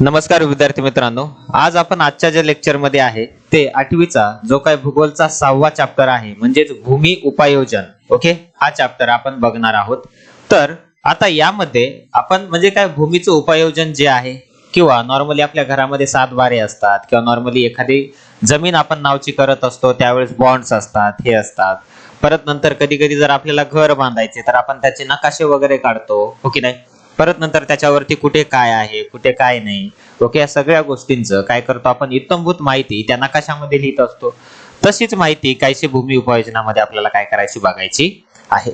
नमस्कार विद्यार्थी मित्रांनो. आज आपण आजच्या ज्या लेक्चरमध्ये आहे ते आठवीचा जो काय भूगोलचा सहावा चॅप्टर आहे म्हणजेच भूमी उपायोजन. ओके हा चॅप्टर आपण बघणार आहोत. तर आता यामध्ये आपण म्हणजे काय भूमीचं उपायोजन जे आहे किंवा नॉर्मली आपल्या घरामध्ये सात बारे असतात किंवा नॉर्मली एखादी जमीन आपण नावची करत असतो त्यावेळेस बॉन्ड्स असतात हे असतात. परत नंतर कधी कधी जर आपल्याला घर बांधायचे तर आपण त्याचे नकाशे वगैरे काढतो हो की नाही? परत नंतर त्याच्यावरती कुठे काय आहे कुठे काय नाही. ओके या सगळ्या गोष्टींचं काय करतो आपण? इत्तमभूत माहिती त्या नकाशामध्ये लिहित असतो? तशीच माहिती काहीशी भूमी उपायोजनामध्ये आपल्याला काय करायची बघायची आहे.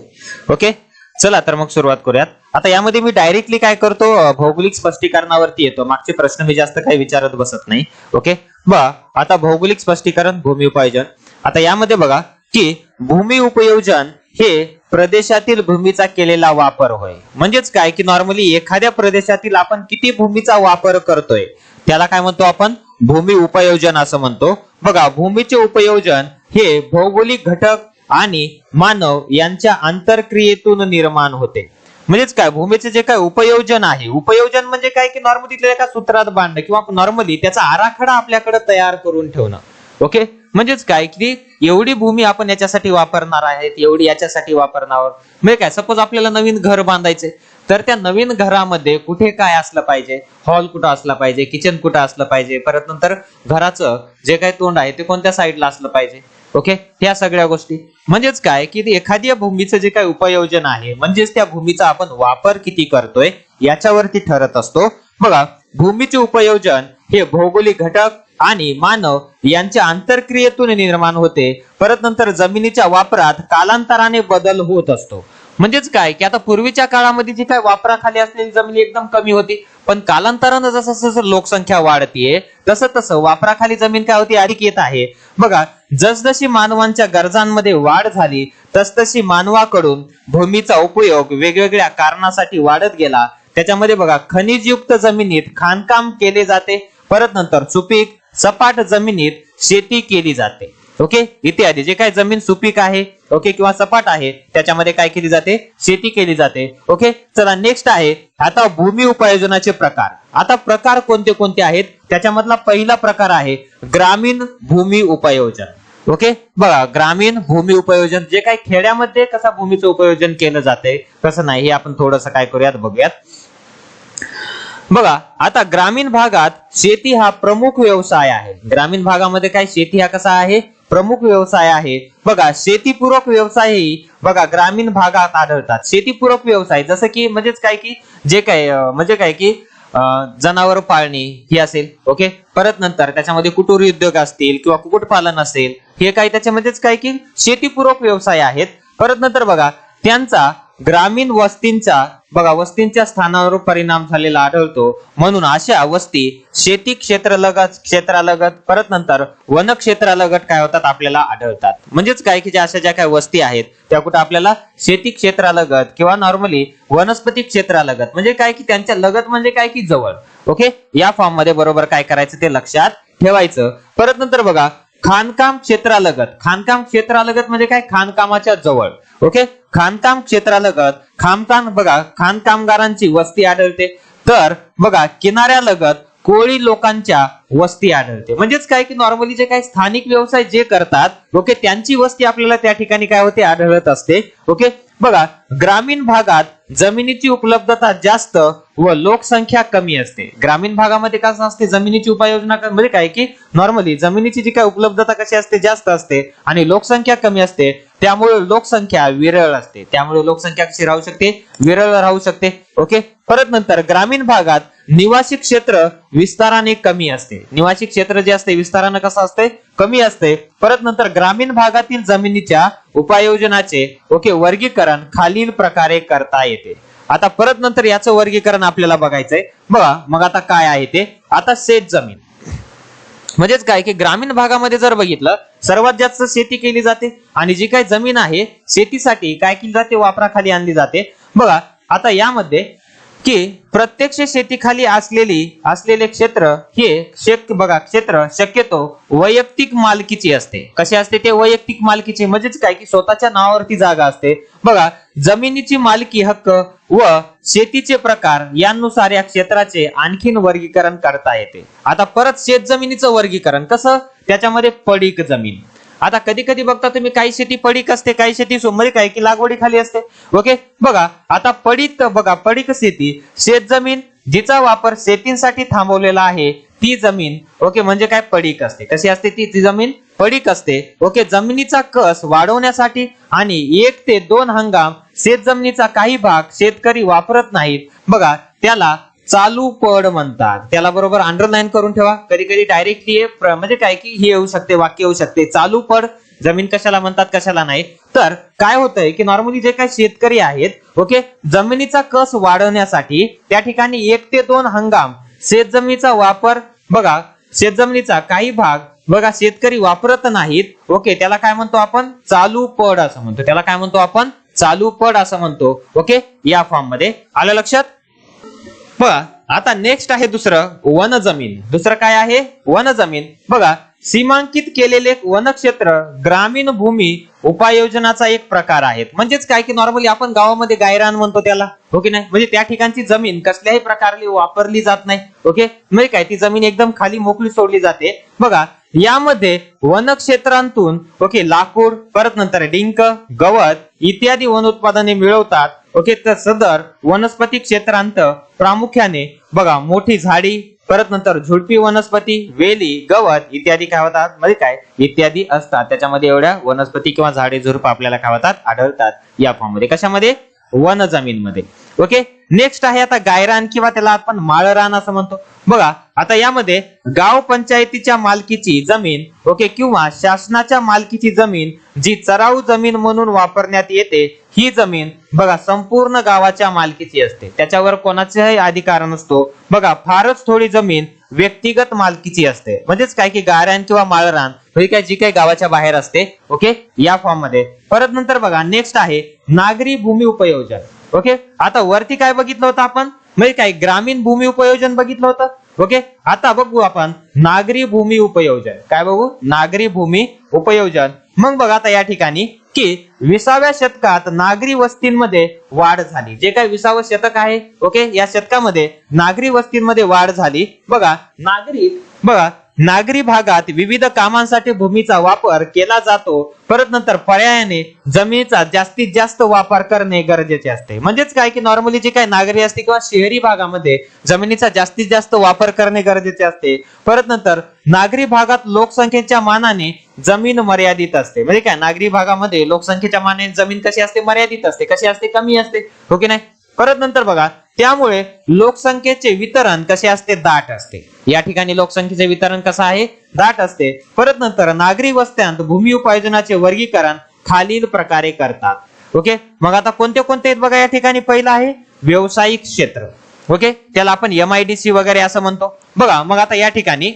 ओके? चला तर मग सुरुवात करूयात. आता यामध्ये मी डायरेक्टली काय करतो? भौगोलिक स्पष्टीकरणावरती येतो. मागचे प्रश्न मी जास्त काही विचारत बसत नाही. ओके? बघा आता भौगोलिक स्पष्टीकरण भूमी उपयोजन. आता यामध्ये बघा की भूमी उपयोजन हे प्रदेशातील भूमीचा केलेला वापर होय. म्हणजेच काय की नॉर्मली एखाद्या प्रदेशातील आपण किती भूमीचा वापर करतोय त्याला काय म्हणतो आपण? भूमी उपयोजन असं म्हणतो. बघा भूमीचे उपयोजन हे भौगोलिक घटक आणि मानव यांच्या आंतरक्रियेतून निर्माण होते. म्हणजेच काय? भूमीचे जे काय उपयोजन आहे उपयोजन म्हणजे काय की नॉर्मली एका सूत्रात बांधणं किंवा नॉर्मली त्याचा आराखडा आपल्याकडे तयार करून ठेवणं. ओके म्हणजेच काय की एवढी भूमी आपण याच्यासाठी वापरणार आहेत एवढी याच्यासाठी वापरणार आहोत. म्हणजे काय सपोज आपल्याला नवीन घर बांधायचे तर त्या नवीन घरामध्ये कुठे काय असलं पाहिजे? हॉल कुठं असला पाहिजे? किचन कुठं असलं पाहिजे? परत नंतर घराचं जे काही तोंड आहे ते कोणत्या साईडला असलं पाहिजे? ओके ह्या सगळ्या गोष्टी. म्हणजेच काय की एखाद्या भूमीचं जे काही उपयोजन आहे म्हणजेच त्या भूमीचा आपण वापर किती करतोय याच्यावरती ठरत असतो. बघा भूमीचे उपयोजन हे भौगोलिक घटक आणि मानव यांच्या आंतरक्रियेतून निर्माण होते. परत नंतर जमिनीच्या वापरात कालांतराने बदल होत असतो. म्हणजेच काय? की आता पूर्वीच्या काळामध्ये जी काय वापराखाली असलेली जमीन एकदम कमी होती. पण कालांतरानं जसं जसं लोकसंख्या वाढतीये तसं तसं वापराखाली जमीन काय होती? अधिक येत आहे. बघा जसजशी मानवांच्या गरजांमध्ये वाढ झाली तसतशी मानवाकडून भूमीचा उपयोग वेगवेगळ्या कारणासाठी वाढत गेला. त्याच्यामध्ये बघा खनिजयुक्त जमिनीत खाणकाम केले जाते. परत नंतर सुपीक सपाट जमिनीत शेती केली जाते. ओके इत्यादी. जे काय जमीन सुपीक आहे ओके किंवा सपाट आहे त्याच्यामध्ये काय केली जाते? शेती केली जाते. ओके चला नेक्स्ट आहे. आता भूमी उपायोजनाचे प्रकार. आता प्रकार कोणते कोणते आहेत? त्याच्यामधला पहिला प्रकार आहे ग्रामीण भूमी उपयोजन. ओके बघा ग्रामीण भूमी उपयोजन जे काही खेड्यामध्ये कसा भूमीचं उपयोजन केलं जाते कसं नाही. हे आपण थोडस काय करूयात बघूयात. बघा आता ग्रामीण भागात शेती हा प्रमुख व्यवसाय आहे. ग्रामीण भागामध्ये काय शेती हा कसा आहे? प्रमुख व्यवसाय आहे. बघा शेतीपूरक व्यवसायही बघा ग्रामीण भागात आढळतात. शेतीपूरक व्यवसाय जसं की म्हणजेच काय की जे काय म्हणजे काय की जनावर पाळणी ही असेल ओके? परत नंतर त्याच्यामध्ये कुटुर उद्योग असतील किंवा कुक्कुटपालन असेल हे काही त्याच्यामध्येच काय की शेतीपूरक व्यवसाय आहेत. परत नंतर बघा त्यांचा ग्रामीण वस्तींचा बघा वस्तींच्या स्थानावर परिणाम झालेला आढळतो. म्हणून अशा वस्ती शेती क्षेत्रलगत क्षेत्रालगत परत नंतर वन क्षेत्रालगत काय होतात आपल्याला आढळतात. म्हणजेच काय की ज्या अशा ज्या काही वस्ती आहेत त्या कुठं आपल्याला शेती क्षेत्रालगत किंवा नॉर्मली वनस्पती क्षेत्रालगत म्हणजे काय की त्यांच्या लगत म्हणजे काय की जवळ. ओके? या फॉर्ममध्ये बरोबर काय करायचं ते लक्षात ठेवायचं. परत नंतर बघा खाणकाम क्षेत्रालगत. खाणकाम क्षेत्रालगत म्हणजे काय? खाणकामाच्या जवळ. ओके? खाणकाम क्षेत्रालगत खाणकाम बघा खाणकामगारांची वस्ती आढळते. तर बघा किनाऱ्यालगत कोळी लोकांच्या वस्ती आढळते. म्हणजेच काय की नॉर्मली जे काही स्थानिक व्यवसाय जे करतात ओके त्यांची वस्ती आपल्याला त्या ठिकाणी काय होते? आढळत असते. ओके बघा ग्रामीण भागात जमिनीची उपलब्धता जास्त व लोकसंख्या कमी असते. ग्रामीण भागामध्ये कसं असते? जमिनीची उपाययोजना म्हणजे काय की नॉर्मली जमिनीची जी काय उपलब्धता कशी असते? जास्त असते आणि लोकसंख्या कमी असते. त्यामुळे लोकसंख्या विरळ असते. त्यामुळे लोकसंख्या कशी राहू शकते? विरळ राहू शकते. ओके परत नंतर ग्रामीण भागात निवासी क्षेत्र विस्ताराने कमी असते. निवासी क्षेत्र जे असते विस्ताराने कसं असते? कमी असते. परत नंतर ग्रामीण भागातील जमिनीच्या उपाययोजनाचे ओके वर्गीकरण खाली तीन प्रकारे करता येते. आता परत नंतर याचं वर्गीकरण आपल्याला बघायचंय. बघा मग आता काय आहे ते? आता शेत जमीन. म्हणजेच काय की ग्रामीण भागामध्ये जर बघितलं सर्वात जास्त शेती केली जाते. आणि जी काही जमीन आहे शेतीसाठी काय केली जाते? वापराखाली आणली जाते. बघा आता यामध्ये की प्रत्यक्ष शेतीखाली असलेली असलेले क्षेत्र हे शेक बघा क्षेत्र शक्यतो वैयक्तिक मालकीची असते. कसे असते ते वैयक्तिक मालकीची? म्हणजेच काय? की स्वतःच्या नावावरती जागा असते. बघा जमिनीची मालकी हक्क व शेतीचे प्रकार यानुसार या क्षेत्राचे आणखीन वर्गीकरण करता येते. आता परत शेत जमिनीचं वर्गीकरण. कसं? त्याच्यामध्ये पडीक जमीन. आता कधी कधी बघता तुम्ही काही शेती पडीक असते काही शेती सोमरी काय की लागवडी खाली असते. ओके बघा आता पडीक बघा पडीक शेती शेत जमीन जिचा वापर शेतीसाठी थांबवलेला आहे ती जमीन ओके म्हणजे काय? पडीक असते. कशी असते ती? ती जमीन पडीक असते. ओके जमिनीचा कस वाढवण्यासाठी आणि एक ते दोन हंगाम शेत जमिनीचा काही भाग शेतकरी वापरत नाहीत. बघा त्याला चालू पड म्हणतात. त्याला बरोबर अंडरलाईन करून ठेवा. कधी कधी डायरेक्टली म्हणजे काय की हे येऊ शकते वाक्य येऊ शकते. चालू पड जमीन कशाला म्हणतात कशाला नाही. तर काय होतंय की नॉर्मली जे काही शेतकरी आहेत ओके जमिनीचा कस वाढवण्यासाठी त्या ठिकाणी एक ते दोन हंगाम शेतजमिनीचा वापर बघा शेतजमिनीचा काही भाग बघा शेतकरी वापरत नाहीत ओके त्याला काय म्हणतो आपण? चालू पड असं म्हणतो. त्याला काय म्हणतो आपण? चालू पड असं म्हणतो ओके या फॉर्ममध्ये. आलं लक्षात? आता नेक्स्ट आहे दुसरं वन जमीन दुसरं काय आहे? वन जमीन बघा सीमांकित केलेले वन क्षेत्र ग्रामीण भूमी उपाययोजनाचा एक प्रकार आहेत. म्हणजेच काय की नॉर्मली आपण गावामध्ये गायरान म्हणतो त्याला हो ओके नाही? म्हणजे त्या ठिकाणची जमीन कसल्याही प्रकारे वापरली जात नाही ओके? म्हणजे काय? ती जमीन एकदम खाली मोकळी सोडली जाते. बघा यामध्ये वनक्षेत्रांतून ओके लाकूड परत नंतर डिंक गवत इत्यादी वन उत्पादने मिळवतात. ओके तर सदर वनस्पती क्षेत्रांत प्रामुख्याने बघा मोठी झाडी परत नंतर झुडपी वनस्पती वेली गवत इत्यादी काय होतात? म्हणजे काय? इत्यादी असतात. त्याच्यामध्ये एवढ्या वनस्पती किंवा झाडे झुडप आपल्याला काय होतात? आढळतात. या फॉर्ममध्ये कशामध्ये? वन जमीनमध्ये ओके नेक्स्ट आहे आता गायरान किंवा त्याला आपण माळरान असं म्हणतो. बघा आता यामध्ये गाव पंचायतीच्या मालकीची जमीन ओके किंवा शासनाच्या मालकीची जमीन जी चराऊ जमीन म्हणून वापरण्यात येते ही जमीन बघा संपूर्ण गावाच्या मालकीची असते. त्याच्यावर कोणाचाही अधिकार नसतो. बघा फारच थोडी जमीन व्यक्तिगत मालकीची असते. म्हणजेच काय की गायरान किंवा माळरान हे काय जी काही गावाच्या बाहेर असते ओके या फॉर्ममध्ये. परत नंतर बघा नेक्स्ट आहे नागरी भूमी उपयोजन. ओके? आता वरती काय बघितलं होतं आपण? म्हणजे काय ग्रामीण भूमी उपयोजन बघितलं होतं? ओके? आता बघू आपण नागरी भूमी उपयोजन. काय बघू? नागरी भूमी उपयोजन. मग बघा आता या ठिकाणी की विसाव्या शतकात नागरी वस्तींमध्ये वाढ झाली. जे काय विसावं शतक आहे ओके? या शतकामध्ये नागरी वस्तींमध्ये वाढ झाली. बघा नागरिक बघा नागरी भागात विविध कामांसाठी भूमीचा वापर केला जातो. परत नंतर पर्यायाने जमिनीचा जास्तीत जास्त वापर करणे गरजेचे असते. म्हणजेच काय की नॉर्मली जे काय नागरी असते किंवा शहरी भागामध्ये जमिनीचा जास्तीत जास्त वापर करणे गरजेचे असते. परत नंतर नागरी भागात लोकसंख्येच्या मानाने जमीन मर्यादित असते. म्हणजे काय? नागरी भागामध्ये लोकसंख्येच्या मानाने जमीन कशी असते? मर्यादित असते. कशी असते? कमी असते. हो की नाही? परत नंतर बघा त्यामुळे लोकसंख्येचे वितरण कसे असते? दाट असते. या ठिकाणी लोकसंख्येचे वितरण कसं आहे? दाट असते. परत नंतर नागरी वस्त्यांत भूमी उपायोजनाचे वर्गीकरण खालील प्रकारे करतात. ओके? मग आता कोणते कोणते आहेत बघा या ठिकाणी? पहिलं आहे व्यावसायिक क्षेत्र. ओके? त्याला आपण एम वगैरे असं म्हणतो. बघा मग आता या ठिकाणी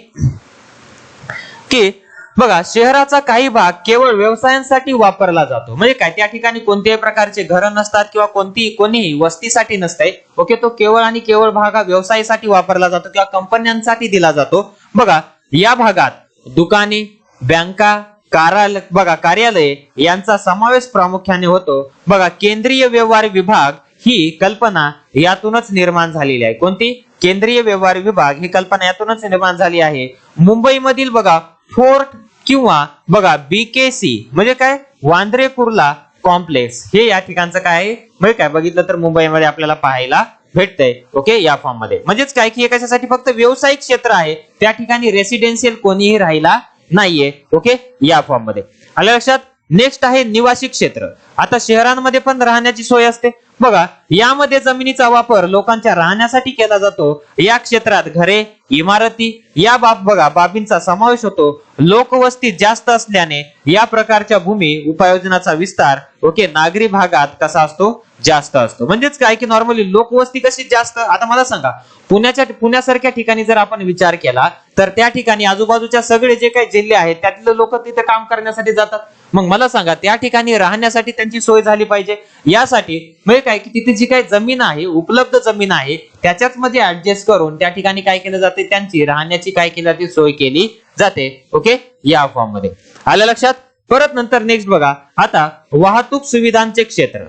की बघा शहराचा काही भाग केवळ व्यवसायांसाठी वापरला जातो. म्हणजे काय? त्या ठिकाणी कोणत्याही प्रकारचे घर नसतात किंवा कोणती कोणीही वस्तीसाठी नसते ओके तो केवळ आणि केवळ भाग हा व्यवसायासाठी वापरला जातो किंवा कंपन्यांसाठी दिला जातो. बघा या भागात दुकाने बँका कार्यालय बघा कार्यालय यांचा समावेश प्रामुख्याने होतो. बघा केंद्रीय व्यवहार विभाग ही कल्पना यातूनच निर्माण झालेली आहे. कोणती? केंद्रीय व्यवहार विभाग ही कल्पना यातूनच निर्माण झाली आहे. मुंबईमधील बघा फोर्ट किंवा बघा बीकेसी म्हणजे काय? वांद्रे कुर्ला कॉम्प्लेक्स हे या ठिकाणचं काय आहे? म्हणजे काय? बघितलं तर मुंबईमध्ये आपल्याला पाहायला भेटतंय. ओके या फॉर्ममध्ये म्हणजेच काय? की हे कशासाठी फक्त व्यावसायिक क्षेत्र आहे? त्या ठिकाणी रेसिडेन्शियल कोणीही राहिला नाहीये. ओके या फॉर्ममध्ये आल्या लक्षात? नेक्स्ट आहे निवासी क्षेत्र. आता शहरांमध्ये पण राहण्याची सोय असते. बघा यामध्ये जमिनीचा वापर लोकांच्या राहण्यासाठी केला जातो. या क्षेत्रात घरे इमारती या बाब बघा बाबींचा समावेश होतो. लोकवस्ती जास्त असल्याने या प्रकारच्या भूमी उपायोजनाचा विस्तार ओके नागरी भागात कसा असतो? जास्त असतो. म्हणजेच काय की नॉर्मली लोकवस्ती कशी जास्त? आता मला सांगा पुण्याच्या पुण्यासारख्या ठिकाणी जर आपण विचार केला तर त्या ठिकाणी आजूबाजूच्या सगळे जे काही जिल्हे आहेत त्यातले लोक तिथे काम करण्यासाठी जातात. मग मला सांगा त्या ठिकाणी राहण्यासाठी त्यांची सोय झाली पाहिजे? यासाठी म्हणजे काय की तिथे जी काही जमीन आहे उपलब्ध जमीन आहे त्याच्याच मध्ये ऍडजस्ट करून त्या ठिकाणी काय केलं जाते? त्यांची राहण्याची काय केली जाते? सोय केली जाते. ओके? या फॉर्ममध्ये. आल्या लक्षात? परत नंतर नेक्स्ट बघा. आता वाहतूक सुविधांचे क्षेत्र.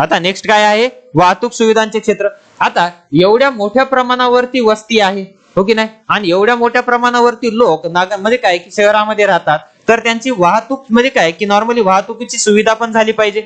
आता नेक्स्ट काय आहे? वाहतूक सुविधांचे क्षेत्र. आता एवढ्या मोठ्या प्रमाणावरती वस्ती आहे हो की नाही? आणि एवढ्या मोठ्या प्रमाणावरती लोक नाग म्हणजे काय की शहरामध्ये राहतात. तर त्यांची वाहतूक म्हणजे काय? की नॉर्मली वाहतुकीची सुविधा पण झाली पाहिजे.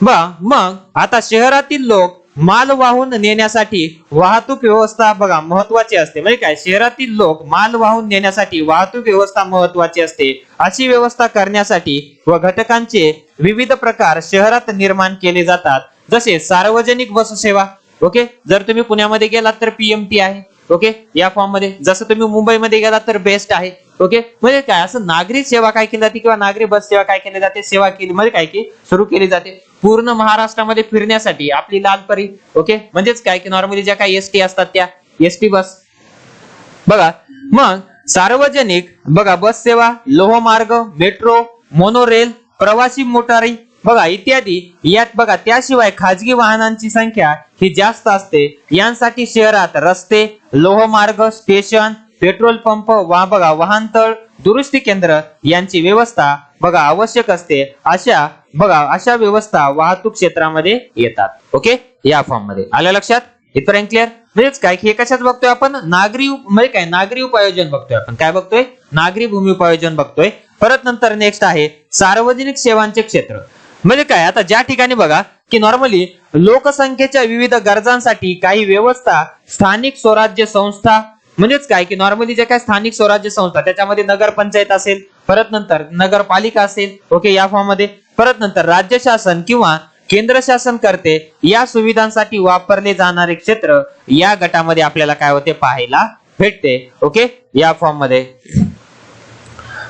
बा मग आता शहरातील लोक माल वाहून नेण्यासाठी वाहतूक व्यवस्था बघा महत्वाची असते. म्हणजे काय? शहरातील लोक माल वाहून नेण्यासाठी वाहतूक व्यवस्था महत्वाची असते. अशी व्यवस्था करण्यासाठी व घटकांचे विविध प्रकार शहरात निर्माण केले जातात. जसे सार्वजनिक बस सेवा ओके? जर तुम्ही पुण्यामध्ये गेलात तर पीएमटी आहे. ओके या फॉर्ममध्ये. जसं तुम्ही मुंबईमध्ये गेलात तर बेस्ट आहे. ओके म्हणजे काय? असं नागरी सेवा काय केली जाते किंवा नागरी बस सेवा काय केली जाते? सेवा केली. म्हणजे काय की सुरू केली जाते. पूर्ण महाराष्ट्रामध्ये फिरण्यासाठी आपली लाल परी. ओके म्हणजेच काय की नॉर्मली ज्या काही एसटी असतात त्या एसटी बस. बघा. मग सार्वजनिक बघा बस सेवा लोहमार्ग मेट्रो मोनोरेल प्रवासी मोटारी बघा इत्यादी. यात बघा त्याशिवाय खाजगी वाहनांची संख्या ही जास्त असते. यांसाठी शहरात रस्ते लोहमार्ग स्टेशन पेट्रोल पंप वा बघा वाहनतळ दुरुस्ती केंद्र यांची व्यवस्था बघा आवश्यक असते. अशा बघा अशा व्यवस्था वाहतूक क्षेत्रामध्ये येतात. ओके? या फॉर्ममध्ये आल्या लक्षात? इथपर्यंत क्लिअर म्हणजेच काय की हे कशात बघतोय आपण? नागरी उप- म्हणजे काय? नागरी उपायोजन बघतोय आपण. काय बघतोय? नागरी भूमी उपायोजन बघतोय. परत नंतर नेक्स्ट आहे सार्वजनिक सेवांचे क्षेत्र. म्हणजे काय आता ज्या ठिकाणी बघा की नॉर्मली लोकसंख्येच्या विविध गरजांसाठी काही व्यवस्था स्थानिक स्वराज्य संस्था म्हणजेच काय की नॉर्मली जे काय स्थानिक स्वराज्य संस्था त्याच्यामध्ये नगरपंचायत असेल परत नंतर नगरपालिका असेल ओके या फॉर्ममध्ये परत नंतर राज्य शासन किंवा केंद्र शासन करते या सुविधांसाठी वापरले जाणारे क्षेत्र या गटामध्ये आपल्याला काय होते पाहायला भेटते ओके या फॉर्ममध्ये.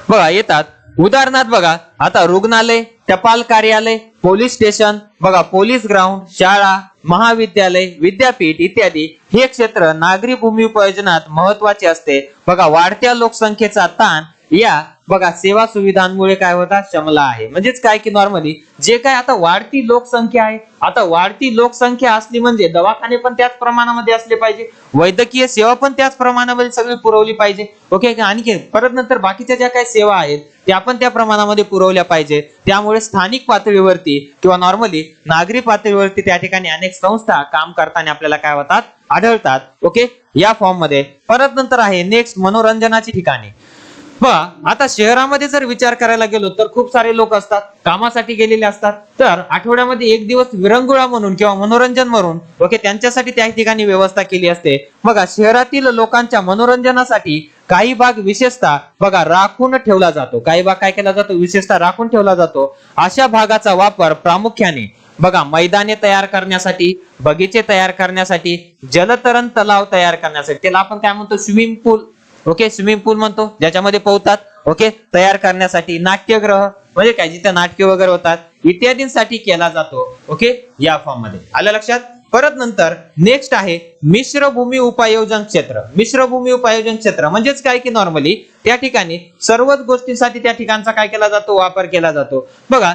बघा येतात उदाहरणार्थ बघा आता रुग्णालय टपाल कार्यालय पोलीस स्टेशन बघा पोलीस ग्राउंड शाळा महाविद्यालय विद्यापीठ इत्यादी हे क्षेत्र नागरी भूमी उपयोजनात महत्त्वाचे असते. बघा वाढत्या लोकसंख्येचा ताण या बघा सेवा सुविधांमुळे काय होता शमला आहे. म्हणजेच काय की नॉर्मली जे काय आता वाढती लोकसंख्या आहे आता वाढती लोकसंख्या असली म्हणजे दवाखाने पण त्याच प्रमाणामध्ये असले पाहिजे वैद्यकीय सेवा पण त्याच प्रमाणामध्ये सगळी पुरवली पाहिजे. ओके आणखी परत नंतर बाकीच्या ज्या काही सेवा आहेत त्या पण त्या प्रमाणामध्ये पुरवल्या पाहिजे. त्यामुळे स्थानिक पातळीवरती किंवा नॉर्मली नागरी पातळीवरती त्या ठिकाणी अनेक संस्था काम करताना आपल्याला काय होतात? आढळतात. ओके या फॉर्ममध्ये. परत नंतर आहे नेक्स्ट मनोरंजनाची ठिकाणे. पहा आता शहरामध्ये जर विचार करायला गेलो तर खूप सारे लोक असतात कामासाठी गेलेले असतात. तर आठवड्यामध्ये एक दिवस विरंगुळा म्हणून किंवा मनोरंजन म्हणून ओके त्यांच्यासाठी त्या ठिकाणी व्यवस्था केली असते. बघा शहरातील लोकांच्या मनोरंजनासाठी काही भाग विशेषतः बघा राखून ठेवला जातो. काही भाग काय केला जातो? विशेषतः राखून ठेवला जातो. अशा भागाचा वापर प्रामुख्याने बघा मैदाने तयार करण्यासाठी बगीचे तयार करण्यासाठी जलतरण तलाव तयार करण्यासाठी त्याला आपण काय म्हणतो? Swimming pool. Okay? Swimming pool म्हणतो ज्याच्यामध्ये पोहतात. ओके? तयार करण्यासाठी नाट्यग्रह म्हणजे काय? जिथे नाटके वगैरे होतात इत्यादींसाठी केला जातो. ओके? या फॉर्ममध्ये आलं लक्षात? परत नंतर नेक्स्ट आहे मिश्र भूमी उपायोजन क्षेत्र. मिश्र भूमी उपायोजन क्षेत्र म्हणजेच काय की नॉर्मली त्या ठिकाणी सर्वच गोष्टींसाठी त्या ठिकाणचा काय केला जातो? वापर केला जातो. बघा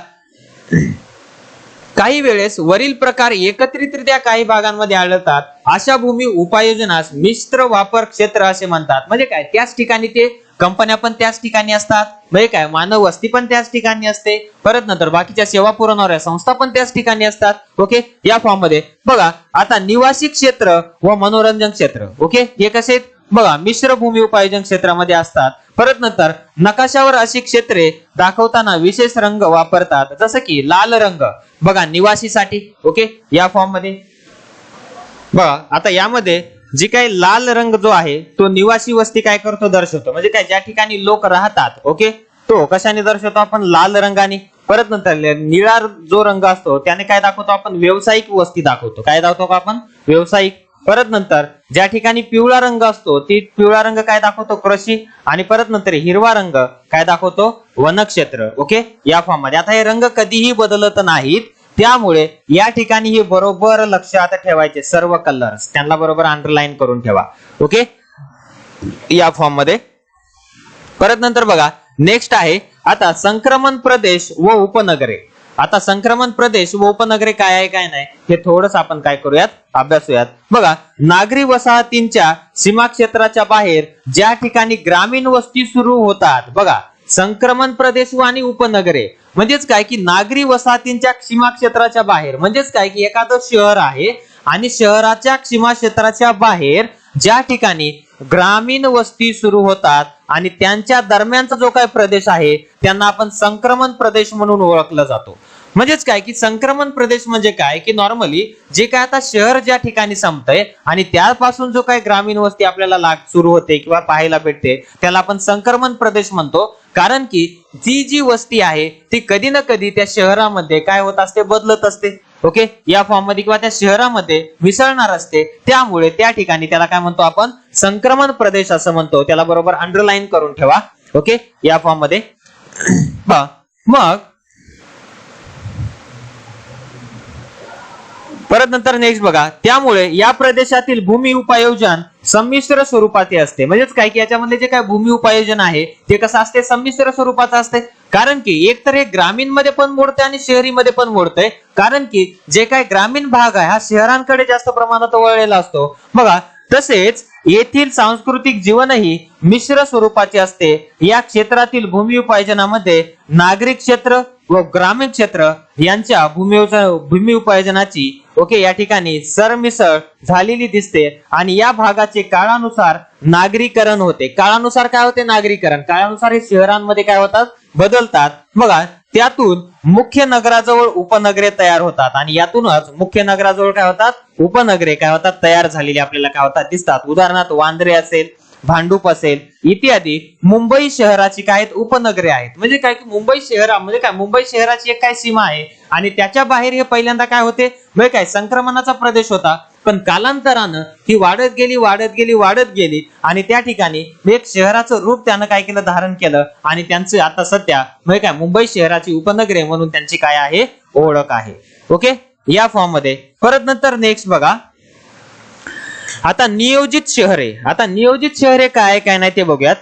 काही वेळेस वरील प्रकार एकत्रितरित्या काही भागांमध्ये आढळतात. अशा भूमी उपायोजनास मिश्र वापर क्षेत्र असे म्हणतात. म्हणजे काय? त्याच ठिकाणी ते कंपन्या पण त्याच ठिकाणी असतात. म्हणजे काय? मानव वस्ती पण त्याच ठिकाणी असते. परत नंतर बाकीच्या सेवा पुरवणाऱ्या संस्था पण त्याच ठिकाणी असतात. ओके? या फॉर्ममध्ये. बघा आता निवासी क्षेत्र व मनोरंजन क्षेत्र. ओके? हे कसे बघा मिश्र भूमी उपायोजन क्षेत्रामध्ये असतात. परत नंतर नकाशावर अशी क्षेत्रे दाखवताना विशेष रंग वापरतात जसं की लाल रंग. बघा निवासीसाठी ओके या फॉर्ममध्ये बघा आता यामध्ये जी काही लाल रंग जो आहे तो निवासी वस्ती काय करतो दर्शवतो. म्हणजे काय ज्या ठिकाणी लोक राहतात ओके तो कशाने दर्शवतो आपण? लाल रंगाने. परत नंतर निळा जो रंग असतो त्याने काय दाखवतो आपण? व्यावसायिक वस्ती दाखवतो. काय दाखवतो का आपण? व्यावसायिक परत नंतर ज्या ठिकाणी पिवळा रंग असतो ती पिवळा रंग काय दाखवतो कृषी आणि परत नंतर हिरवा रंग काय दाखवतो? वनक्षेत्र. ओके? या फॉर्ममध्ये. आता हे रंग कधीही बदलत नाहीत. त्यामुळे या ठिकाणी हे बरोबर लक्षात ठेवायचे सर्व कलर्स त्यांना बरोबर अंडरलाईन करून ठेवा. ओके? या फॉर्ममध्ये. परत नंतर बघा. नेक्स्ट आहे. आता संक्रमण प्रदेश व उपनगरे. आता संक्रमण प्रदेश व उपनगरे काय आहे काय नाही हे थोडस आपण काय करूयात अभ्यासूयात. बघा नागरी वसाहतींच्या सीमा क्षेत्राच्या बाहेर ज्या ठिकाणी ग्रामीण वस्ती सुरू होतात बघा संक्रमण प्रदेश आणि उपनगरे म्हणजेच काय की नागरी वसाहतींच्या सीमा क्षेत्राच्या बाहेर म्हणजेच काय की एखादं शहर आहे आणि शहराच्या सीमा क्षेत्राच्या बाहेर ज्या ठिकाणी ग्रामीण वस्ती सुरू होतात आणि त्यांच्या दरम्यानचा जो काही प्रदेश आहे त्यांना आपण संक्रमण प्रदेश म्हणून ओळखला जातो. म्हणजेच काय? की संक्रमण प्रदेश म्हणजे काय? की नॉर्मली जे काय आता शहर ज्या ठिकाणी संपतंय आणि त्यापासून जो काय ग्रामीण वस्ती आपल्याला लाग सुरू होते किंवा पाहायला भेटते त्याला आपण संक्रमण प्रदेश म्हणतो. कारण की ती जी वस्ती आहे ती कधी ना कधी त्या शहरामध्ये काय होत असते? बदलत असते. ओके? या फॉर्ममध्ये किंवा त्या शहरामध्ये मिसळणार असते त्यामुळे त्या ठिकाणी त्याला काय म्हणतो आपण? संक्रमण प्रदेश असं म्हणतो. त्याला बरोबर अंडरलाईन करून ठेवा. ओके? या फॉर्ममध्ये मग परत नंतर नेक्स्ट बघा. त्यामुळे या प्रदेशातील भूमी उपायोजन संमिश्र स्वरूपाचे असते. म्हणजेच काय? की याच्यामध्ये जे काय भूमी उपायोजन आहे ते कसं असते? संमिश्र स्वरूपाचं असते. कारण की एक तर हे ग्रामीणमध्ये पण मोडते आणि शहरीमध्ये पण मोडतंय. कारण की जे काय ग्रामीण भाग आहे हा शहरांकडे जास्त प्रमाणात वळलेला असतो. बघा तसेच येथील सांस्कृतिक जीवनही मिश्र स्वरूपाचे असते. या क्षेत्रातील भूमी उपायोजनामध्ये नागरिक क्षेत्र व ग्रामीण क्षेत्र यांच्या भूमी भूमी उपायोजनाची ओके या ठिकाणी सरमिसळ झालेली दिसते आणि या भागाचे काळानुसार नागरीकरण होते. काळानुसार काय होते? नागरीकरण. काळानुसार हे शहरांमध्ये काय होतात? बदलतात. बघा त्यातून मुख्य नगराजवळ उपनगरे तयार होतात आणि यातूनच मुख्य नगराजवळ काय होतात? उपनगरे काय होतात? तयार झालेली आपल्याला काय होतात? दिसतात. उदाहरणार्थ वांद्रे असेल भांडूप असेल इत्यादी. मुंबई शहराची काय आहेत? उपनगरे आहेत. म्हणजे काय की मुंबई शहरा म्हणजे काय? मुंबई शहराची एक काय सीमा आहे आणि त्याच्या बाहेर हे पहिल्यांदा काय होते? म्हणजे काय? संक्रमणाचा प्रदेश होता. पण कालांतरानं ही वाढत गेली वाढत गेली वाढत गेली आणि त्या ठिकाणी एक शहराचं रूप त्यानं काय केलं? धारण केलं. आणि त्यांचं आता सध्या म्हणजे काय? मुंबई शहराची उपनगरे म्हणून त्यांची काय आहे? ओळख आहे. ओके? या फॉर्ममध्ये. परत नंतर नेक्स्ट बघा. आता नियोजित शहरे आता नियोजित शहरे काय काय नाही ते बघूयात.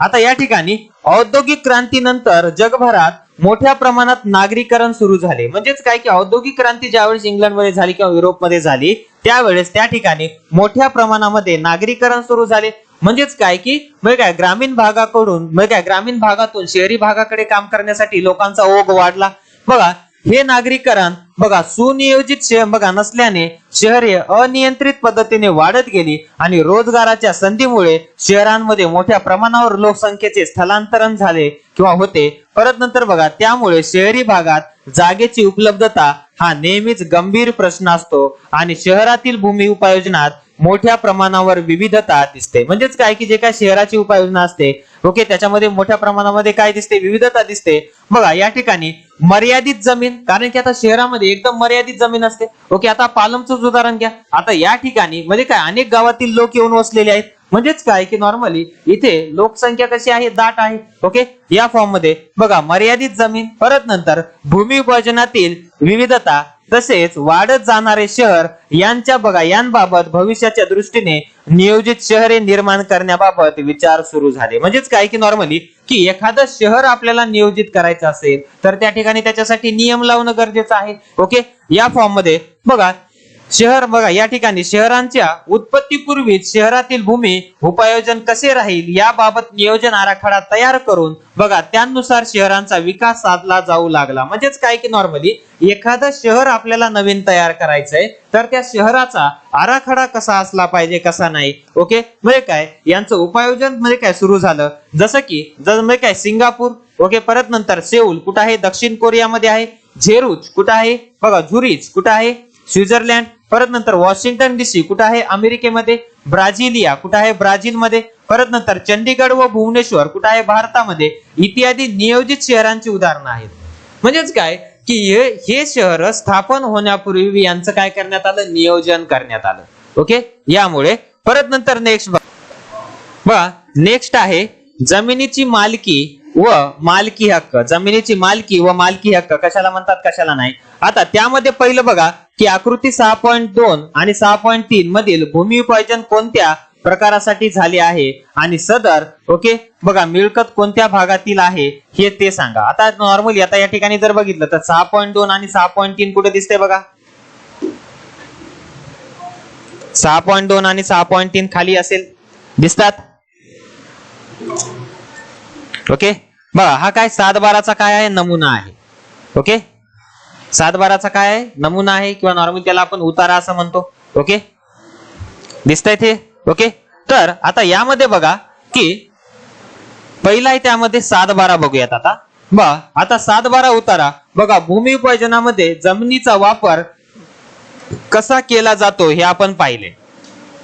आता या ठिकाणी औद्योगिक क्रांतीनंतर जगभरात मोठ्या प्रमाणात नागरीकरण सुरू झाले. म्हणजेच काय की औद्योगिक क्रांती ज्यावेळेस इंग्लंडमध्ये झाली किंवा युरोपमध्ये झाली त्यावेळेस त्या ठिकाणी मोठ्या प्रमाणामध्ये नागरीकरण सुरू झाले. म्हणजेच काय की म्हणजे काय ग्रामीण भागाकडून म्हणजे काय ग्रामीण भागातून शहरी भागाकडे काम करण्यासाठी लोकांचा ओघ वाढला. बघा हे नागरीकरण बघा सुनियोजित शहर बघा नसल्याने शहरे अनियंत्रित पद्धतीने वाढत गेली आणि रोजगाराच्या संधीमुळे शहरांमध्ये मोठ्या प्रमाणावर लोकसंख्येचे स्थलांतरण झाले किंवा होते. परत नंतर बघा त्यामुळे शहरी भागात जागेची उपलब्धता हा नेहमीच गंभीर प्रश्न असतो आणि शहरातील भूमी उपायोजनात मोठ्या प्रमाणावर विविधता दिसते. म्हणजेच काय की जे काय शहराची उपाययोजना असते ओके त्याच्यामध्ये मोठ्या प्रमाणामध्ये काय दिसते? विविधता दिसते. बघा या ठिकाणी मर्यादित जमीन कारण की आता शहरामध्ये एकदम मर्यादित जमीन असते. ओके आता पालमचं उदाहरण घ्या. आता या ठिकाणी म्हणजे काय अनेक गावातील लोक येऊन वसलेले आहेत. म्हणजेच काय की नॉर्मली इथे लोकसंख्या कशी आहे? दाट आहे. ओके या फॉर्ममध्ये बघा मर्यादित जमीन परत नंतर भूमी विभाजनातील विविधता तसेच वाढत जाणारे शहर यांच्या बघा यांबाबत भविष्याच्या दृष्टीने नियोजित शहरे निर्माण करण्याबाबत विचार सुरू झाले. म्हणजेच काय की नॉर्मली की एखादं शहर आपल्याला नियोजित करायचं असेल तर त्या ठिकाणी त्याच्यासाठी नियम लावणं गरजेचं आहे. ओके या फॉर्ममध्ये बघा शहर बघा या ठिकाणी शहरांच्या उत्पत्तीपूर्वीच शहरातील भूमी उपायोजन कसे राहील याबाबत नियोजन आराखडा तयार करून बघा त्यानुसार शहरांचा विकास साधला जाऊ लागला. म्हणजेच काय की नॉर्मली एखादं शहर आपल्याला नवीन तयार करायचंय तर त्या शहराचा आराखडा कसा असला पाहिजे कसा नाही? ओके म्हणजे काय? यांचं उपायोजन म्हणजे काय सुरू झालं? जसं की जर म्हणजे काय? सिंगापूर. ओके परत नंतर सेऊल. कुठं आहे? दक्षिण कोरियामध्ये आहे. झेरूच कुठं आहे? बघा झुरीच. कुठं आहे? स्वित्झर्लंड. परत नंतर वॉशिंग्टन डीसी कुठं आहे अमेरिकेमध्ये? ब्राझिलिया कुठं आहे ब्राझीलमध्ये? परत नंतर चंदीगड व भुवनेश्वर कुठं आहे भारतामध्ये? इत्यादी नियोजित शहरांची उदाहरणं आहेत. म्हणजेच काय? की हे शहर स्थापन होण्यापूर्वी यांचं काय करण्यात आलं? नियोजन करण्यात आलं. ओके? यामुळे परत नंतर नेक्स्ट बघा. नेक्स्ट आहे जमिनीची मालकी व मालकी हक्क जमिनीची मालकी व मालकी हक्क कशाला म्हणतात कशाला नाही? आता त्यामध्ये पहिलं बघा की आकृती सहा पॉईंट दोन आणि सहा पॉईंट तीन मधील भूमी विभाजन कोणत्या प्रकारासाठी झाले आहे? आणि सदर ओके? बघा मिळकत कोणत्या भागातील आहे हे ते सांगा. आता नॉर्मली आता या ठिकाणी जर बघितलं तर सहा पॉईंट दोन आणि सहा पॉईंट तीन कुठे दिसते बघा? सहा पॉईंट दोन आणि सहा पॉईंट तीन खाली असेल. दिसतात? ओके? बघा हा काय सात बाराचा काय आहे? नमुना आहे. ओके? सात बाराचा काय आहे? नमुना आहे किंवा नॉर्मली त्याला आपण उतारा असं म्हणतो. ओके? दिसतंय ते? ओके? तर आता यामध्ये बघा की पहिला आहे त्यामध्ये सात बारा बघूयात आता. बघा आता सात बारा उतारा. बघा भूमी उपयोजनामध्ये जमिनीचा वापर कसा केला जातो हे आपण पाहिले.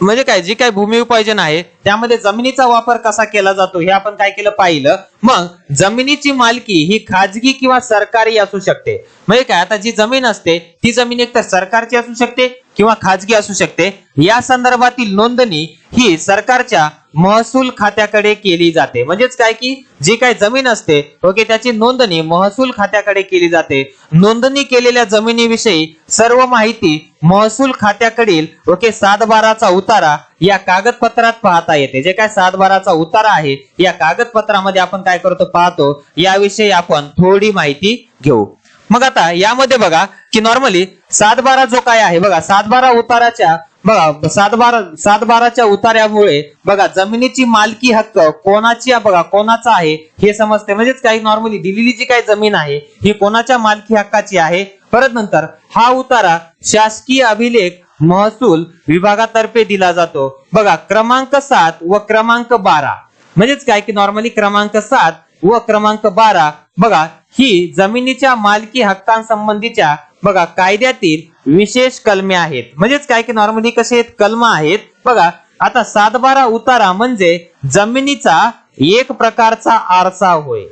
म्हणजे काय? जी काय भूमी उपयोजन आहे त्यामध्ये जमिनीचा वापर कसा केला जातो हे आपण काय केलं पाहिलं. मग जमिनीची मालकी ही खाजगी किंवा सरकारी असू शकते. म्हणजे काय? आता जी जमीन असते ती जमीन एकतर सरकारची असू शकते किंवा खाजगी असू शकते. या संदर्भातील नोंदणी ही सरकारच्या महसूल खात्याकडे केली जाते. म्हणजेच काय की जी काय जमीन असते ओके त्याची नोंदणी महसूल खात्याकडे केली जाते. नोंदणी केलेल्या जमिनीविषयी सर्व माहिती महसूल खात्याकडील ओके सातबाराचा उतारा या कागदपत्रात पाहता येते. जे काय सातबाराचा उतारा आहे या कागदपत्रामध्ये आपण काय करतो पाहतो. याविषयी आपण थोडी माहिती घेऊ. मग आता यामध्ये बघा की नॉर्मली सातबारा जो काय आहे बघा सातबारा उताराच्या बघा सातबारा सातबाराच्या उतार्यामुळे बघा जमिनीची मालकी हक्क कोणाची बघा कोणाचा आहे हे समजते. म्हणजेच काही नॉर्मली दिलेली जी काही जमीन आहे ही कोणाच्या मालकी हक्काची आहे? परत नंतर हा उतारा शासकीय अभिलेख महसूल विभागातर्फे दिला जातो. बघा क्रमांक सात व क्रमांक बारा. म्हणजेच काय की नॉर्मली क्रमांक सात व क्रमांक बारा बघा ही जमिनीच्या मालकी हक्कांसंबंधीच्या बघा कायद्यातील विशेष कलमे आहेत. म्हणजेच काय की नॉर्मली कसे आहेत? कलम आहेत. बघा आता सात बारा उतारा म्हणजे जमिनीचा एक प्रकारचा आरसा होय.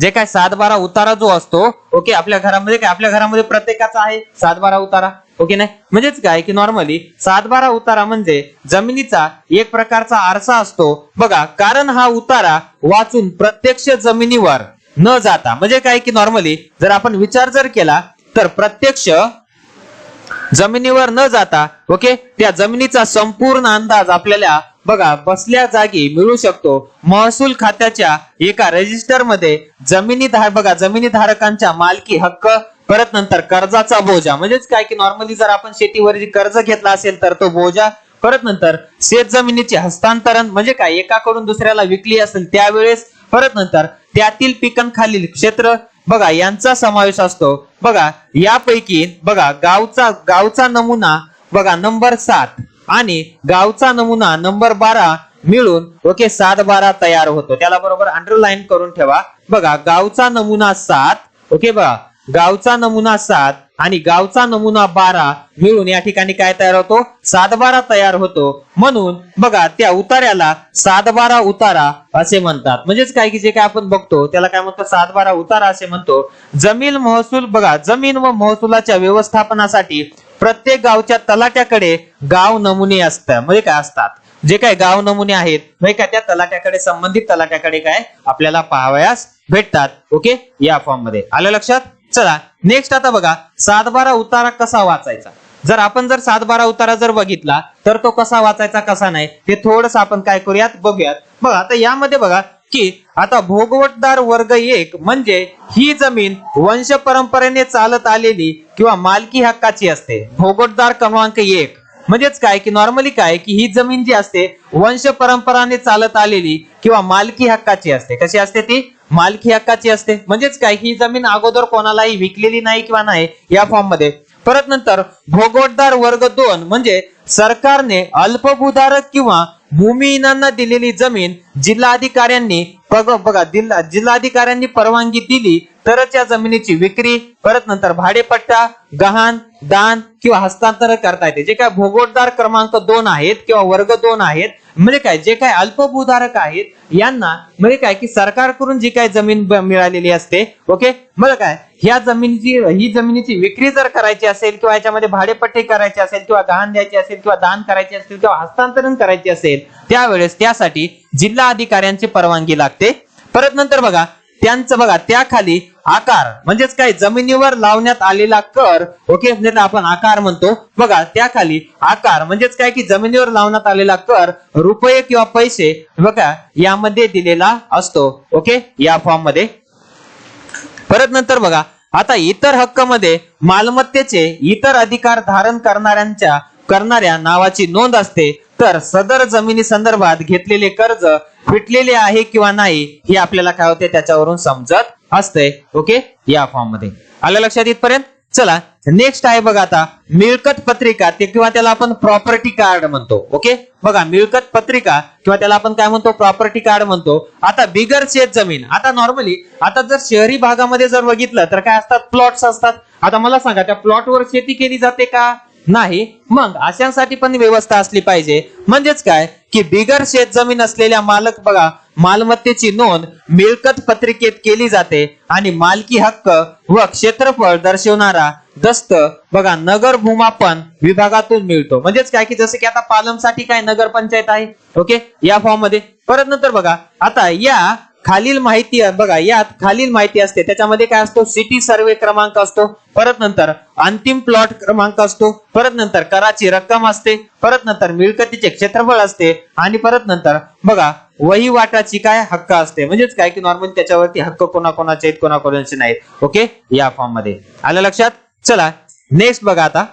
जे काय सात बारा उतारा जो असतो ओके आपल्या घरामध्ये काय? आपल्या घरामध्ये प्रत्येकाचा आहे सात बारा उतारा? ओके नाही? म्हणजेच काय की नॉर्मली सात बारा उतारा म्हणजे जमिनीचा एक प्रकारचा आरसा असतो. बघा कारण हा उतारा वाचून प्रत्यक्ष जमिनीवर न जाता म्हणजे काय की नॉर्मली जर आपण विचार जर केला तर प्रत्यक्ष जमिनीवर न जाता ओके त्या जमिनीचा संपूर्ण अंदाज आपल्याला बघा बसल्या जागी मिळू शकतो. महसूल खात्याच्या एका रजिस्टरमध्ये जमिनी धार बघा जमिनी धारकांच्या मालकी हक्क परत नंतर कर्जाचा बोजा. म्हणजेच काय की नॉर्मली जर आपण शेतीवर जी कर्ज घेतला असेल तर तो बोजा परत नंतर शेत जमिनीचे हस्तांतरण म्हणजे काय? एकाकडून दुसऱ्याला विकली असेल त्यावेळेस परत नंतर त्यातील पिकांखालील क्षेत्र बघा यांचा समावेश असतो. बघा यापैकी बघा गावचा गावचा नमुना बघा नंबर सात. आणि गावचा नमुना नंबर बारा मिळून ओके सात बारा तयार होतो. त्याला बरोबर अंडरलाईन करून ठेवा. बघा गावचा नमुना सात ओके बघा गावचा नमुना सात आणि गावचा नमुना बारा मिळून या ठिकाणी काय तयार होतो? सातबारा तयार होतो. म्हणून बघा त्या उतार्याला सातबारा उतारा असे म्हणतात. म्हणजेच काय की जे काय आपण बघतो त्याला काय म्हणतो सातबारा उतारा असे म्हणतो. जमीन महसूल बघा जमीन व महसुलाच्या व्यवस्थापनासाठी प्रत्येक गावच्या तलाट्याकडे गाव नमुने असतात. म्हणजे काय असतात? जे काय गाव नमुने आहेत म्हणजे काय त्या तलाट्याकडे संबंधित तलाट्याकडे काय आपल्याला पाहावयास भेटतात. ओके? या फॉर्ममध्ये. आलं लक्षात? चला नेक्स्ट आता बघा सातबारा उतारा कसा वाचायचा? जर आपण जर सातबारा उतारा जर बघितला तर तो कसा वाचायचा कसा नाही ते थोडस आपण काय करूयात बघूयात. बघा आता यामध्ये बघा की आता भोगवटदार वर्ग एक म्हणजे ही जमीन वंश परंपरेने चालत आलेली किंवा मालकी हक्काची असते. भोगवटदार क्रमांक एक. म्हणजेच काय की नॉर्मली काय की ही जमीन जी असते वंश परंपराने चालत आलेली किंवा मालकी हक्काची असते. कशी असते ती? मालकी हक्काची असते. म्हणजेच काय? ही जमीन अगोदर कोणालाही विकलेली नाही किंवा नाही या फॉर्ममध्ये. परत नंतर भोगवटदार वर्ग दोन म्हणजे सरकारने अल्पभूधारक किंवा भूमिहीनांना दिलेली जमीन जिल्हाधिकाऱ्यांनी बघ बघा जिल्हा जिल्हाधिकाऱ्यांनी परवानगी दिली तरच या जमिनीची विक्री परत नंतर भाडेपट्टा गहाण दान किंवा हस्तांतरण करता येते. जे काय भोगवटदार क्रमांक दोन आहेत किंवा वर्ग दोन आहेत म्हणजे काय जे काय अल्पभूधारक आहेत यांना म्हणजे काय की सरकारकडून जी काय जमीन मिळालेली असते ओके? म्हणजे काय ह्या जमिनीची ही जमिनीची विक्री जर करायची असेल किंवा याच्यामध्ये भाडेपट्टी करायची असेल किंवा गहाण द्यायची असेल किंवा दान करायची असेल किंवा हस्तांतरण करायचे असेल त्यावेळेस त्यासाठी जिल्हा अधिकाऱ्यांची परवानगी लागते. परत नंतर बघा त्यांचं बघा त्याखाली आकार म्हणजेच काय जमिनीवर लावण्यात आलेला कर ओके म्हणजे आपण आकार म्हणतो. बघा त्याखाली आकार म्हणजेच काय की जमिनीवर लावण्यात आलेला कर रुपये किंवा पैसे बघा यामध्ये दिलेला असतो ओके या फॉर्ममध्ये परत नंतर बघा आता इतर हक्कमध्ये मालमत्तेचे इतर अधिकार धारण करणाऱ्यांच्या करणाऱ्या नावाची नोंद असते. तर सदर जमिनी संदर्भात घेतलेले कर्ज फिटलेले आहे किंवा नाही हे आपल्याला काय होते? त्याच्यावरून समजत असते. ओके? या फॉर्ममध्ये. आलं लक्षात इथपर्यंत? चला नेक्स्ट आहे बघा आता मिळकत पत्रिका. ते किंवा त्याला आपण प्रॉपर्टी कार्ड म्हणतो. ओके? बघा मिळकत पत्रिका किंवा त्याला आपण काय म्हणतो? प्रॉपर्टी कार्ड म्हणतो. आता बिगर शेत जमीन. आता नॉर्मली आता जर शहरी भागामध्ये जर बघितलं तर काय असतात? प्लॉट्स असतात. आता मला सांगा त्या प्लॉटवर शेती केली जाते का? नाही मग अशांसाठी पण व्यवस्था असली पाहिजे. म्हणजेच काय? की बिगर शेत जमीन असलेल्या मालक बघा मालमत्तेची नोंद मिळकत पत्रिकेत केली जाते आणि मालकी हक्क व क्षेत्रफळ दर्शवणारा दस्त बघा नगर भूमापन विभागातून मिळतो. म्हणजेच काय? की जसं की आता पालमसाठी काय नगर पंचायत आहे? ओके? या फॉर्ममध्ये. परत नंतर बघा. आता या खालील माहिती बघा यात खालील माहिती असते. त्याच्यामध्ये काय असतो? सिटी सर्वे क्रमांक असतो. परत नंतर अंतिम प्लॉट क्रमांक असतो. परत नंतर कराची रक्कम असते. परत नंतर मिळकतीचे क्षेत्रफळ असते. आणि परत नंतर बघा वहिवाटाची काय हक्क असते? म्हणजेच काय की नॉर्मल त्याच्यावरती हक्क कोणाकोणाचे आहेत कोणाकोणाचे नाहीत. ओके या फॉर्ममध्ये. आलं लक्षात? चला नेक्स्ट बघा आता.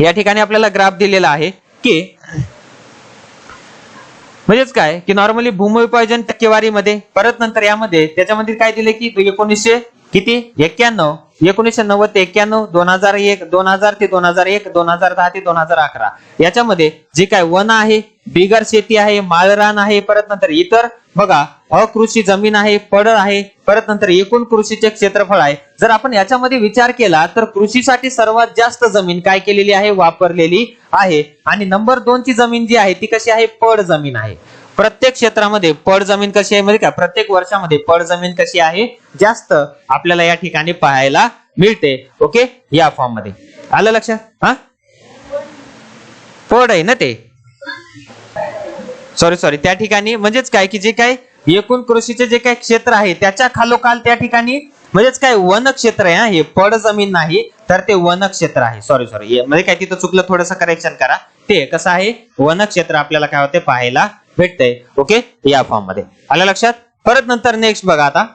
या ठिकाणी आपल्याला ग्राफ दिलेला आहे की म्हणजेच काय? की नॉर्मली भूमिविभाजन टक्केवारीमध्ये परत नंतर यामध्ये त्याच्यामध्ये काय दिले की एकोणीसशे किती? एक्क्याण्णव. एकोणीसशे नव्वद ते एक्क्याण्णव दोन हजार एक दोन हजार ते दोन हजार एक दोन हजार दहा ते दोन हजार अकरा. याच्यामध्ये जे काय वन आहे बिगर शेती आहे माळरान आहे परत नंतर इतर. बघा अकृषी जमीन आहे पड आहे परत नंतर एकूण कृषीचे क्षेत्रफळ आहे. जर आपण याच्यामध्ये विचार केला तर कृषीसाठी सर्वात जास्त जमीन काय केलेली आहे? वापरलेली आहे. आणि नंबर दोन ची जमीन जी आहे ती कशी आहे? पड जमीन आहे. प्रत्येक क्षेत्रामध्ये पड जमीन कशी आहे म्हणजे का? प्रत्येक वर्षामध्ये पड जमीन कशी आहे? जास्त आपल्याला या ठिकाणी पाहायला मिळते. ओके? या फॉर्ममध्ये. आलं लक्षात? हा? पड आहे ना ते? सॉरी सॉरी त्या ठिकाणी म्हणजेच काय की जे काय एकूण कृषीचे जे काही क्षेत्र आहे त्याच्या खालोखाल त्या ठिकाणी म्हणजेच काय वन क्षेत्र आहे हे पड जमीन नाही तर ते वन क्षेत्र आहे. सॉरी सॉरी म्हणजे काय तिथं चुकलं थोडंसं करेक्शन करा. ते कसं आहे? वन क्षेत्र आपल्याला काय होते? पाहायला भेटतंय. ओके या फॉर्ममध्ये. आल्या लक्षात? परत नंतर नेक्स्ट बघा आता.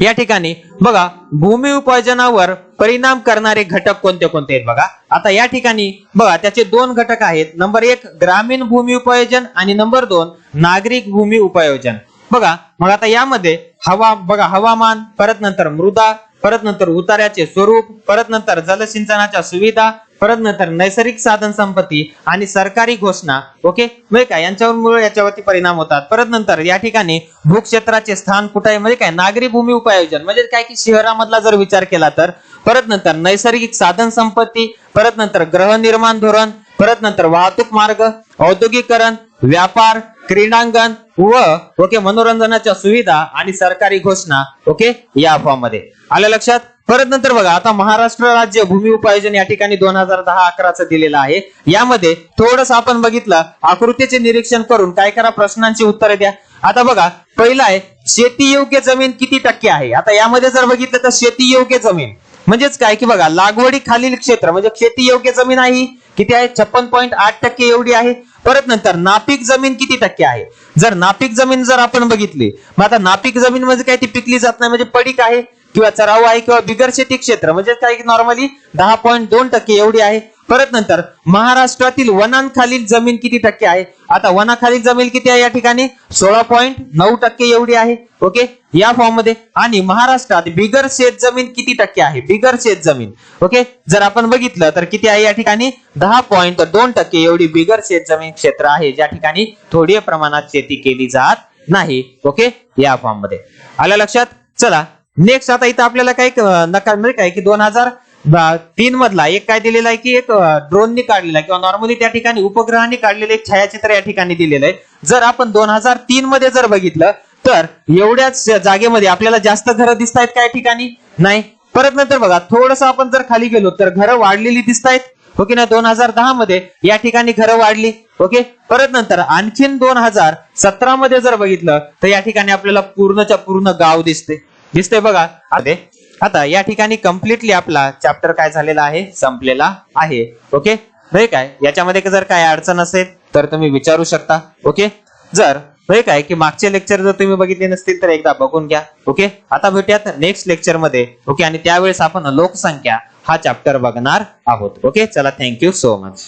या ठिकाणी बघा भूमी उपार्जनावर परिणाम करणारे घटक कोणते कोणते आहेत बघा? आता या ठिकाणी बघा त्याचे दोन घटक आहेत. नंबर एक ग्रामीण भूमी उपयोजन आणि नंबर दोन नागरिक भूमी उपयोजन. बघा मग आता यामध्ये हवा बघा हवामान परत नंतर मृदा परत नंतर उतार्याचे स्वरूप परत नंतर जलसिंचनाच्या सुविधा परत नंतर नैसर्गिक साधन संपत्ती आणि सरकारी घोषणा ओके? म्हणजे काय? यांच्यावर याच्यावरती परिणाम होतात. परत नंतर या ठिकाणी भूक्षेत्राचे स्थान कुठे आहे? म्हणजे काय? नागरी भूमी उपायोजन. म्हणजे काय की शहरामधला जर विचार केला तर परत नंतर नैसर्गिक साधन संपत्ती परत नंतर गृहनिर्माण धोरण परत नंतर वाहतूक मार्ग औद्योगिकरण व्यापार क्रीडांगण व ओके मनोरंजनाच्या सुविधा आणि सरकारी घोषणा ओके या अफवामध्ये आल्या लक्षात? परत नंतर बघा आता महाराष्ट्र राज्य भूमी उपायोजन या ठिकाणी दोन हजार दहा अकराचं दिलेलं आहे. यामध्ये थोडस आपण बघितलं आकृतीचे निरीक्षण करून काय करा प्रश्नांची उत्तरे द्या. आता बघा पहिला आहे शेती योग्य जमीन किती टक्के आहे? आता यामध्ये जर बघितलं तर शेती योग्य जमीन. म्हणजेच काय? की बघा लागवडी खालील क्षेत्र म्हणजे शेती योग्य जमीन आहे किती आहे? छप्पन पॉईंट आठ टक्के एवढी आहे. परत नंतर नापीक जमीन किती टक्के आहे? जर नापीक जमीन जर आपण बघितली मग आता नापीक जमीन म्हणजे काय? ती पिकली जात नाही म्हणजे पडीक आहे किंवा चराव आहे किंवा बिगर शेती क्षेत्र म्हणजे काय? नॉर्मली दहा पॉईंट दोन टक्के एवढी आहे. परत नंतर महाराष्ट्रातील वनांखालील जमीन किती टक्के आहे? आता वनाखालील जमीन किती आहे या ठिकाणी? सोळा पॉईंट नऊ टक्के एवढी आहे. ओके? या फॉर्ममध्ये आणि महाराष्ट्रात बिगर शेत जमीन किती टक्के आहे? बिगर शेत जमीन. ओके? जर आपण बघितलं तर किती आहे या ठिकाणी? दहा पॉईंट दोन टक्के एवढी बिगर शेत जमीन क्षेत्र आहे ज्या ठिकाणी थोडी प्रमाणात शेती केली जात नाही. ओके? या फॉर्ममध्ये आल्या लक्षात? चला. नेक्स्ट आता इथं आपल्याला काय नकार म्हणजे काय की दोन हजार तीन मधला. एक काय दिलेला आहे की एक ड्रोननी काढलेला आहे किंवा नॉर्मली त्या ठिकाणी उपग्रहाने काढलेलं एक छायाचित्र या ठिकाणी दिलेलं आहे. जर आपण दोन हजार तीन मध्ये जर बघितलं तर एवढ्याच जागेमध्ये आपल्याला जास्त घरं दिसत आहेत काय ठिकाणी? नाही. परत नंतर बघा थोडस आपण जर खाली गेलो तर घरं वाढलेली दिसत आहेत. ओके ना दोन हजार दहा मध्ये या ठिकाणी घरं वाढली. ओके? परत नंतर आणखीन दोन हजार सतरा मध्ये जर बघितलं तर या ठिकाणी आपल्याला पूर्णच्या पूर्ण गाव दिसते. दिसते बघा. अरे आता या ठिकाणी कम्प्लिटली आपला चॅप्टर काय झालेला आहे? संपलेला आहे. ओके काय? याच्यामध्ये जर काय अडचण असेल तर तुम्ही विचारू शकता. ओके जर हे काय की मागचे लेक्चर जर तुम्ही बघितले नसतील तर एकदा बघून घ्या. ओके आता भेटूयात नेक्स्ट लेक्चरमध्ये. ओके आणि त्यावेळेस आपण लोकसंख्या हा चॅप्टर बघणार आहोत. ओके चला थँक्यू सो मच